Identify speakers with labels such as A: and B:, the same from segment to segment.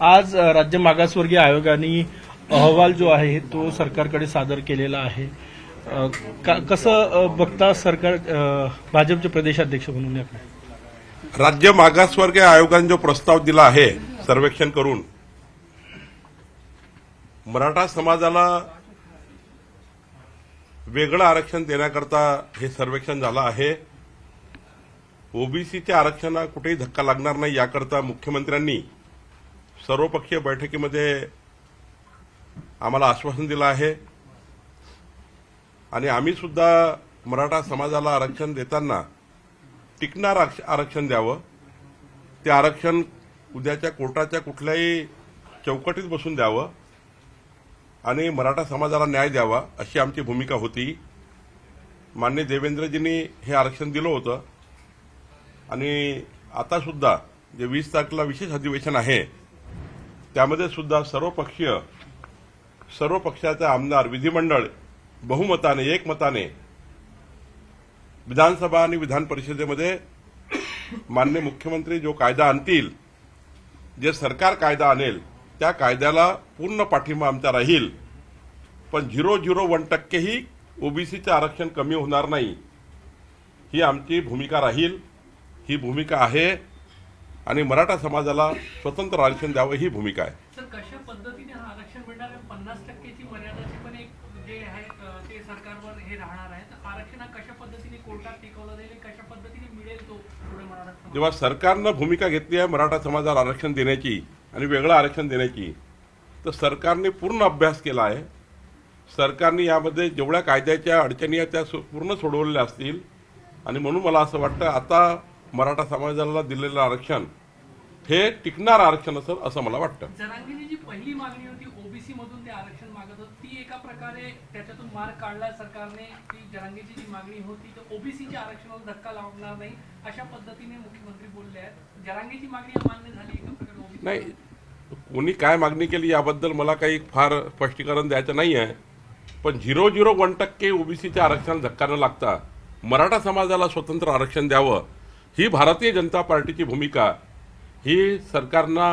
A: आज राज्य मागासवर्गीय आयोगाने अहवाल जो आहे तो सरकारकडे सादर केलेला आहे. का- कसं बघता सरकार भाजपचे प्रदेशाध्यक्ष म्हणून
B: राज्य मागासवर्गीय आयोगाने जो प्रस्ताव दिला आहे सर्वेक्षण करून मराठा समाजाला वेगळं आरक्षण देण्याकरता हे सर्वेक्षण झालं आहे. ओबीसीच्या आरक्षणाला कुठेही धक्का लागणार नाही याकरता मुख्यमंत्र्यांनी सर्वपक्षीय बैठकीमध्ये आम्हाला आश्वासन दिलं आहे. आणि आम्ही सुद्धा मराठा समाजाला आरक्षण देताना टिकणार आरक्षण द्यावं. ते आरक्षण उद्याच्या कोर्टाच्या कुठल्याही चौकटीत बसून द्यावं. आणि मराठा समाजाला न्याय द्यावा अशी आमची भूमिका होती. मान्य देवेंद्रजींनी हे आरक्षण दिलं होतं. आणि आता सुद्धा जे वीस तारखेला विशेष अधिवेशन आहे त्यामध्ये सुद्धा सर्वपक्षीय सर्व पक्षाचे आमदार विधिमंडळ बहुमताने एकमताने विधानसभा आणि विधान परिषदेमध्ये मान्य मुख्यमंत्री जो कायदा आणतील जे सरकार कायदा आणेल त्या कायद्याला पूर्ण पाठिंबा आमचा राहील. पण झिरो झिरो वन टक्केही ओबीसीचं आरक्षण कमी होणार नाही. ही आमची भूमिका राहील. ही भूमिका आहे. आणि मराठा समाजाला स्वतंत्र आरक्षण द्यावं ही भूमिका आहे? जेव्हा सरकारनं भूमिका घेतली आहे मराठा समाजाला आरक्षण देण्याची आणि वेगळं आरक्षण देण्याची तर सरकारने पूर्ण अभ्यास केला आहे. सरकारने यामध्ये जेवढ्या कायद्याच्या अडचणी आहेत त्या पूर्ण सोडवलेल्या असतील. आणि म्हणून मला असं वाटतं आता मराठा समाजाला दिलेलं आरक्षण हे टिकणार आरक्षण असेल असं मला वाटतं.
C: जरांगीची जी पहिली मागणी होती ओबीसी मधून ते आरक्षण मागत होत ती एका प्रकारे त्याच्यातून मार्ग काढला सरकारने की जरांगीची जी मागणी होती तर ओबीसीच्या आरक्षणाला धक्का लागणार नाही अशा पद्धतीने मुख्यमंत्री बोलले आहेत. जरांगीची मागणी अमान्य झाली एका प्रकारे
B: नाही कोणी काय मागणी केली याबद्दल मला काही फार स्पष्टीकरण द्यायचं नाही आहे पण झिरो झिरो वन टक्के ओबीसीच्या आरक्षणाला धक्का न लागता मराठा समाजाला स्वतंत्र आरक्षण द्यावं ही भारतीय जनता पार्टीची भूमिका ही सरकारना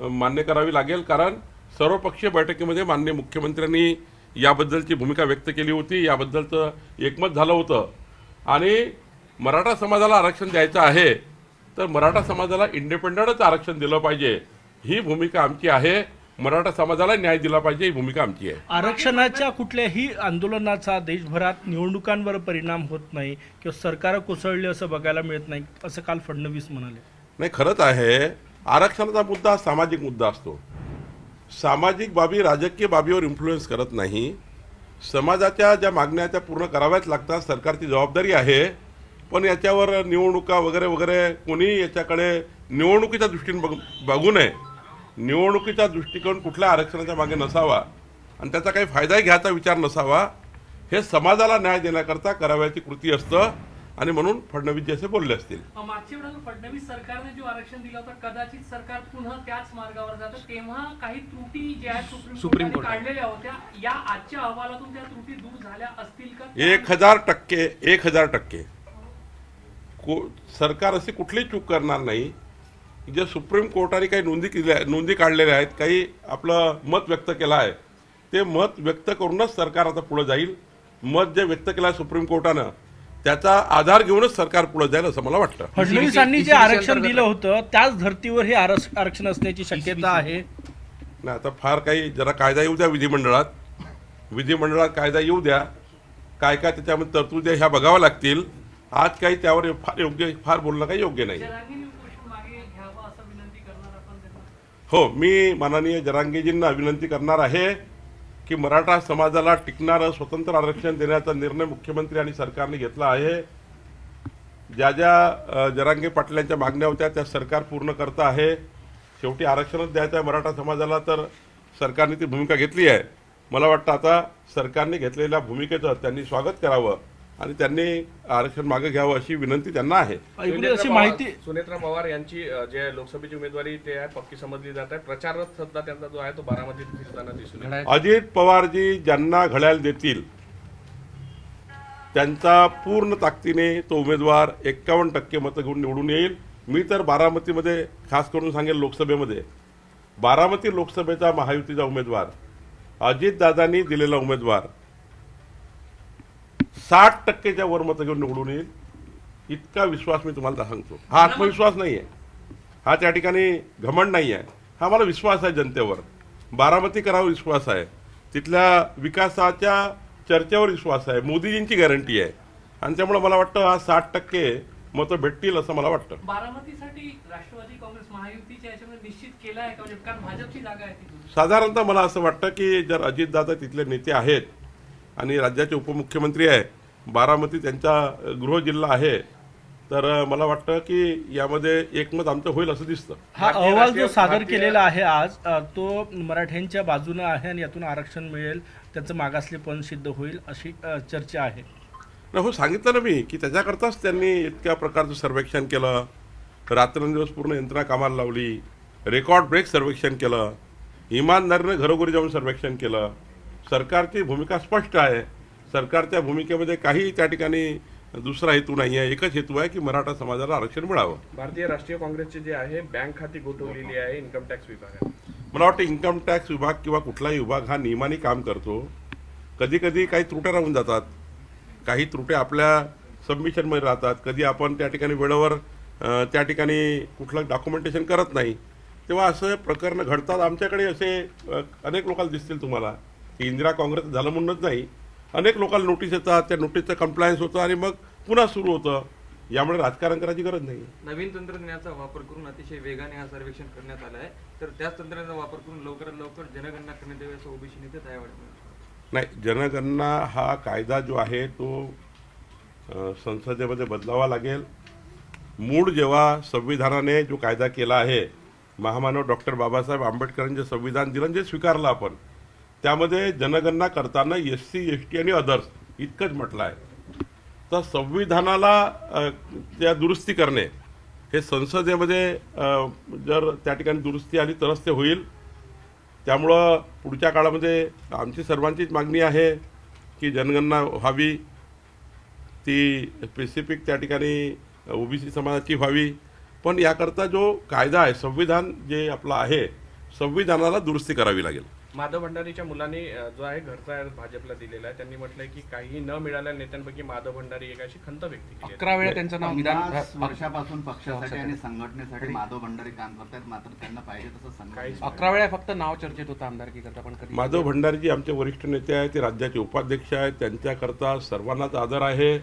B: मान्य करावी लागेल कारण सर्वपक्षीय बैठकीमध्ये मान्य मुख्यमंत्र्यांनी याबद्दलची भूमिका व्यक्त केली होती. याबद्दलचं एकमत झालं होतं. आणि मराठा समाजाला आरक्षण द्यायचं आहे तर मराठा समाजाला इंडिपेंडंटच आरक्षण दिलं पाहिजे. ही भूमिका आमची आहे. मराठा समाजाला न्याय दिला पाहिजे ही भूमिका आमची आहे.
A: आरक्षणाच्या कुठल्याही आंदोलनाचा देशभरात निवडणुकांवर परिणाम होत नाही किंवा सरकार कोसळले असं बघायला मिळत नाही असं काल फडणवीस म्हणाले.
B: नाही खरंच आहे आरक्षणाचा मुद्दा हा सामाजिक मुद्दा असतो. सामाजिक बाबी राजकीय बाबीवर इन्फ्लुएन्स करत नाही. समाजाच्या ज्या मागण्या त्या पूर्ण कराव्याच लागतात सरकारची जबाबदारी आहे पण याच्यावर निवडणुका वगैरे वगैरे कोणी याच्याकडे निवडणुकीच्या दृष्टीने बघ बघू नये. निवडणुकीचा दृष्टिकोन कुठल्या आरक्षणाच्या मागे नसावा आणि त्याचा काही फायदाही घ्यायचा विचार नसावा हे समाजाला न्याय देण्याकरता करावयाची कृती असतं आणि म्हणून फडणवीसजी असे बोलले असतील.
C: अ, मागच्या वेळेला फडणवीस सरकारने जो आरक्षण दिलं होतं कदाचित सरकार पुन्हा त्याच मार्गावर जातं. तेव्हा काही त्रुटी ज्या आहेत सुप्रीम कोर्टाने. काढलेल्या होत्या. या आजच्या अहवालातून त्या त्रुटी दूर झाल्या असतील का?
B: एक हजार टक्के एक हजार टक्के. को सरकार अशी कुठलीही चूक करणार नाही. जे सुप्रीम कोर्टाने काही नोंदी केल्या नोंदी काढलेल्या आहेत काही आपलं मत व्यक्त केलं आहे ते मत व्यक्त करूनच सरकार आता पुढे जाईल. मत जे व्यक्त केलं आहे सुप्रीम कोर्टानं त्याचा आधार घेऊनच सरकार पुढे जाईल असं मला वाटतं.
A: फडणवीसांनी जे आरक्षण दिलं होतं त्याच धर्तीवर हे आरक्षण असण्याची शक्यता आहे.
B: नाही आता फार काही जरा कायदा येऊ द्या विधिमंडळात. विधिमंडळात कायदा येऊ द्या. काय काय त्याच्यामध्ये तरतुदी ह्या बघाव्या लागतील. आज काही त्यावर फार योग्य फार बोलणं काही योग्य नाही
C: जरांगीने उपोषण मागे घ्यावं असं विनंती करणार आपण त्यांना
B: हो मी माननीय जरांगेजींना विनंती करणार आहे की मराठा समाजाला टिकणारं स्वतंत्र आरक्षण देण्याचा निर्णय मुख्यमंत्री आणि सरकारने घेतला आहे. ज्या ज्या जरांगे पाटलांच्या मागण्या होत्या त्या सरकार पूर्ण करतं आहे. शेवटी आरक्षणच द्यायचं आहे मराठा समाजाला तर सरकारने ती भूमिका घेतली आहे. मला वाटतं आता सरकारने घेतलेल्या भूमिकेचं त्यांनी स्वागत करावं. आणि त्यांनी आरक्षण मागे घ्यावं अशी विनंती त्यांना आहे.
A: अशी
D: पवार-
A: माहिती
D: सुनेत्रा पवार यांची जे लोकसभेची उमेदवारी ते आहे पक्की समजली जात आहे. प्रचार सध्या त्यांचा जो आहे तो बारामतीत फिरताना दिसून.
B: अजित पवारजी ज्यांना घड्याळ देतील त्यांचा पूर्ण ताकदीने तो उमेदवार एक्कावन्न टक्के मतं घेऊन निवडून येईल. मी तर बारामतीमध्ये खास करून सांगेल लोकसभेमध्ये बारामती लोकसभेचा महायुतीचा उमेदवार अजितदादांनी दिलेला उमेदवार साठ टक्केच्या वर मतं घेऊन निवडून येईल. इतका विश्वास मी तुम्हाला सांगतो. हा आत्मविश्वास नाही आहे. हा त्या ठिकाणी घमंड नाही आहे. हा मला विश्वास आहे जनतेवर. बारामतीकरावर विश्वास आहे. तिथल्या विकासाच्या चर्चेवर विश्वास आहे. मोदीजींची गॅरंटी आहे. आणि त्यामुळे मला वाटतं हा साठ टक्के मतं भेटतील असं मला वाटतं.
C: बारामतीसाठी राष्ट्रवादी काँग्रेस महायुतीच्या याच्यामध्ये निश्चित केलं आहे का? म्हणजे भाजपची जागा आहे
B: साधारणतः मला असं वाटतं की जर अजितदादा तिथले नेते आहेत आणि राज्याचे उपमुख्यमंत्री आहे बारामती त्यांचा अ, गृह जिल्हा आहे तर मला वाटतं की यामध्ये एकमत आमचं होईल असं दिसतं.
A: हा अहवाल जो सादर केलेला आहे आज तो मराठ्यांच्या बाजूने आहे आणि यातून आरक्षण मिळेल त्याचं मागासलेपण सिद्ध होईल अशी चर्चा आहे.
B: हो सांगितलं ना मी की त्याच्याकरताच त्यांनी इतक्या प्रकारचं सर्वेक्षण केलं. रात्रंदिवस पूर्ण यंत्रणा कामाला लावली. रेकॉर्ड ब्रेक सर्वेक्षण केलं. इमानदारीने घरोघरी जाऊन सर्वेक्षण केलं. सरकारची भूमिका स्पष्ट आहे. सरकारच्या भूमिकेमध्ये काही त्या ठिकाणी दुसरा हेतू नाही आहे. एकच हेतू आहे की मराठा समाजाला आरक्षण मिळावं.
D: भारतीय राष्ट्रीय काँग्रेसचे जे आहे बँक खाती गोठवलेली आहे इन्कम टॅक्स विभागात.
B: मला वाटतं इन्कम टॅक्स विभाग किंवा कुठलाही विभाग हा नियमाने काम करतो. कधी कधी काही त्रुट्या राहून जातात. काही त्रुट्या आपल्या सबमिशनमध्ये राहतात. कधी आपण त्या ठिकाणी वेळेवर त्या ठिकाणी कुठलं डॉक्युमेंटेशन करत नाही. तेव्हा असं प्रकरणं घडतात. आमच्याकडे असे अनेक लोकांना दिसतील तुम्हाला. की इंदिरा काँग्रेस झालं म्हणूनच नाही. अनेक लोकांना नोटीस येतात त्या नोटीसचं कम्प्लायन्स होतं आणि मग पुन्हा सुरू होतं. यामुळे राजकारण करायची गरज नाही
E: नवीन तंत्रज्ञानाचा वापर करून अतिशय वेगाने हा सर्वेक्षण करण्यात आला आहे. तर त्याच तंत्रज्ञानाचा वापर करून लवकरात लवकर जनगणना करण्यात यावी असं ओबीसी नेते दयावाड म्हणाले.
B: नाही जनगणना हा कायदा जो आहे तो संसदेमध्ये बदलावा लागेल. मूळ जेव्हा संविधानाने जो कायदा केला आहे महामानव डॉक्टर बाबासाहेब आंबेडकरांनी जे संविधान दिलं जे स्वीकारलं आपण त्यामध्ये जनगणना करताना एस सी एस टी आणि अदर्स इतकंच म्हटलं आहे. तर संविधानाला त्या दुरुस्ती करणे हे संसदेमध्ये जर त्या ठिकाणी दुरुस्ती आली तरच ते होईल. त्यामुळं पुढच्या काळामध्ये आमची सर्वांचीच मागणी आहे की जनगणना व्हावी. ती स्पेसिफिक त्या ठिकाणी ओबीसी समाजाची व्हावी. पण याकरता जो कायदा आहे संविधान जे आपलं आहे संविधानाला दुरुस्ती करावी लागेल.
D: माधव भंडारीच्या मुलांनी जो आहे घरचा भाजपला दिलेला आहे. त्यांनी म्हटलंय की काही न मिळाल्या नेत्यांपैकी माधव भंडारी एक अशी खंत व्यक्त केली आहे.
F: अकरा वेळा त्यांचं नाव विधान
G: वर्षापासून पक्षासाठी आणि संघटनेसाठी माधव भंडारी काम करतात मात्र त्यांना पाहिजे तसं
F: अकरा वेळा फक्त नाव चर्चेत होतं आमदारकी करता पण कधी
B: माधव भंडारीजी आमचे वरिष्ठ नेते आहेत ते राज्याचे उपाध्यक्ष आहेत त्यांच्याकरता सर्वांनाच आदर आहे.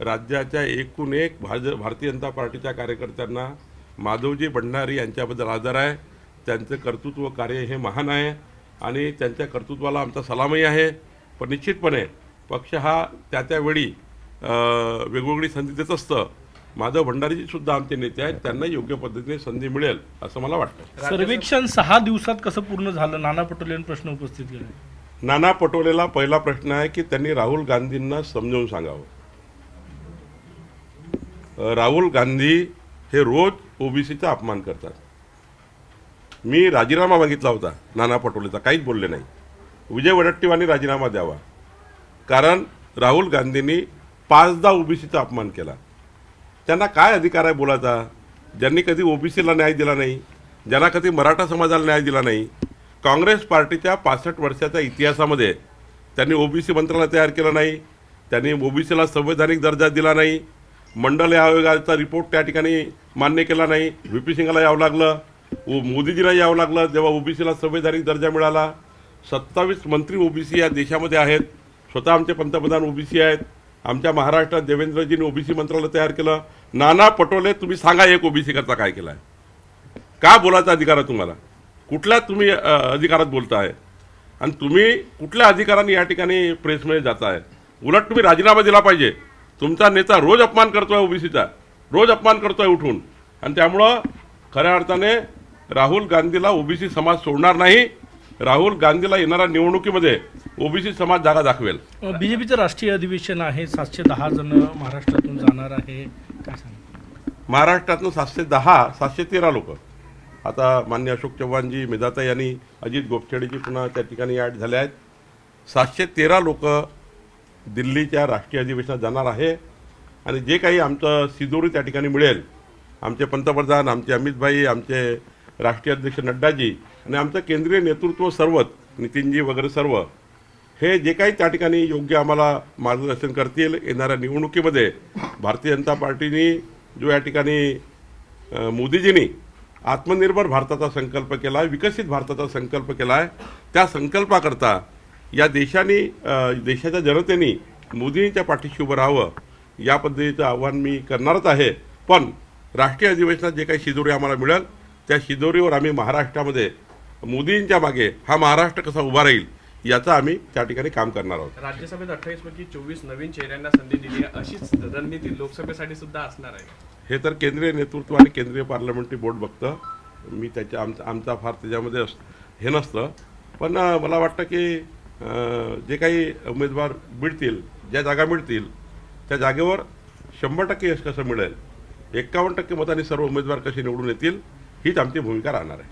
B: राज्याच्या एकूण एक भाज भारतीय जनता पार्टीच्या कार्यकर्त्यांना माधवजी भंडारी यांच्याबद्दल आदर आहे. त्यांचं कर्तृत्व कार्य हे महान आहे. आणि त्यांच्या कर्तृत्वाला आमचा सलामही आहे. पण निश्चितपणे पक्ष हा त्या त्यावेळी वेगवेगळी संधी देत असतं. माधव भंडारीजी सुद्धा आमचे नेते आहेत. त्यांना योग्य पद्धतीने संधी मिळेल असं मला वाटतं.
A: सर्वेक्षण सहा दिवसात कसं पूर्ण झालं? नाना पटोले यांनी प्रश्न उपस्थित केले.
B: नाना पटोलेला पहिला प्रश्न आहे की त्यांनी राहुल गांधींना समजावून सांगावं. राहुल गांधी हे रोज ओबीसीचा अपमान करतात. मी राजीनामा मागितला होता नाना पटोलेचा. काहीच बोलले नाही. विजय वडट्टीवानी राजीनामा द्यावा. कारण राहुल गांधींनी पाचदा ओबीसीचा अपमान केला. त्यांना काय अधिकार आहे बोलायचा? ज्यांनी कधी ओबीसीला न्याय दिला नाही ज्यांना कधी मराठा समाजाला न्याय दिला नाही काँग्रेस पार्टीच्या पासष्ट वर्षाच्या इतिहासामध्ये त्यांनी ओबीसी मंत्रालय तयार केलं नाही त्यांनी ओबीसीला संवैधानिक दर्जा दिला नाही मंडल आयोगाचा रिपोर्ट त्या ठिकाणी मान्य केला नाही व्ही पी सिंगला यावं लागलं मोदीजीला यावं लागलं. जेव्हा ओबीसीला संवैधानिक दर्जा मिळाला सत्तावीस मंत्री ओबीसी या देशामध्ये आहेत. स्वतः आमचे पंतप्रधान ओबीसी आहेत. आमच्या महाराष्ट्रात देवेंद्रजींनी ओबीसी मंत्रालय तयार केलं. नाना पटोले तुम्ही सांगा एक ओबीसी करता काय केलं आहे का बोलायचा अधिकार आहे तुम्हाला? कुठल्या तुम्ही अधिकारात बोलताय? आणि तुम्ही कुठल्या अधिकाराने या ठिकाणी प्रेसमध्ये जाताय? उलट तुम्ही राजीनामा दिला पाहिजे. तुमचा नेता रोज अपमान करतोय ओबीसीचा. रोज अपमान करतोय उठून. आणि त्यामुळं खऱ्या अर्थाने राहुल गांधीला ओबीसी समाज सोडणार नाही. राहुल गांधीला येणाऱ्या निवडणुकीमध्ये ओबीसी समाज जागा दाखवेल.
A: बीजेपीचं राष्ट्रीय अधिवेशन आहे सातशे दहा जण महाराष्ट्रातून जाणार आहे. काय सांगा?
B: महाराष्ट्रातनं सातशे दहा सातशे तेरा लोक. आता मान्य अशोक चव्हाणजी मेधाताई यांनी अजित गोपछेडीजी पुन्हा त्या ठिकाणी ॲड झाले आहेत. सातशे तेरा लोक दिल्लीच्या राष्ट्रीय अधिवेशनात जाणार आहे. आणि जे काही आमचं सिदोरी त्या ठिकाणी मिळेल आमचे पंतप्रधान आमचे अमित भाई आमचे राष्ट्रीय अध्यक्ष नड्डाजी आणि आमचं केंद्रीय नेतृत्व सर्वच नितीनजी वगैरे सर्व हे जे काही त्या ठिकाणी योग्य आम्हाला मार्गदर्शन करतील येणाऱ्या निवडणुकीमध्ये भारतीय जनता पार्टीने जो या ठिकाणी मोदीजींनी आत्मनिर्भर भारताचा संकल्प केला आहे विकसित भारताचा संकल्प केला आहे त्या संकल्पाकरता या देशाने देशाच्या जनतेने मोदींच्या पाठीशी उभं राहावं या पद्धतीचं आव्हान मी करणारच आहे. पण राष्ट्रीय अधिवेशनात जे काही शिजोरी आम्हाला मिळेल त्या शिदोरीवर आम्ही महाराष्ट्रामध्ये मोदींच्या मागे हा महाराष्ट्र कसा उभा राहील याचं आम्ही त्या ठिकाणी काम करणार आहोत.
D: राज्यसभेत अठ्ठावीस पैकी चोवीस नवीन चेहऱ्यांना संधी दिली आहे. अशीच रणनीती लोकसभेसाठी सुद्धा असणार आहे.
B: हे तर केंद्रीय नेतृत्व आणि केंद्रीय पार्लमेंटरी बोर्ड बघतं. मी त्याच्या आमचा आमचा फार त्याच्यामध्ये अस- हे नसतं. पण मला वाटतं की जे काही उमेदवार मिळतील ज्या जागा मिळतील त्या जागेवर शंभर टक्के यश कसं मिळेल? एक्कावन्न टक्के मतांनी सर्व उमेदवार कसे निवडून येतील? हीच आमची भूमिका राहणार आहे.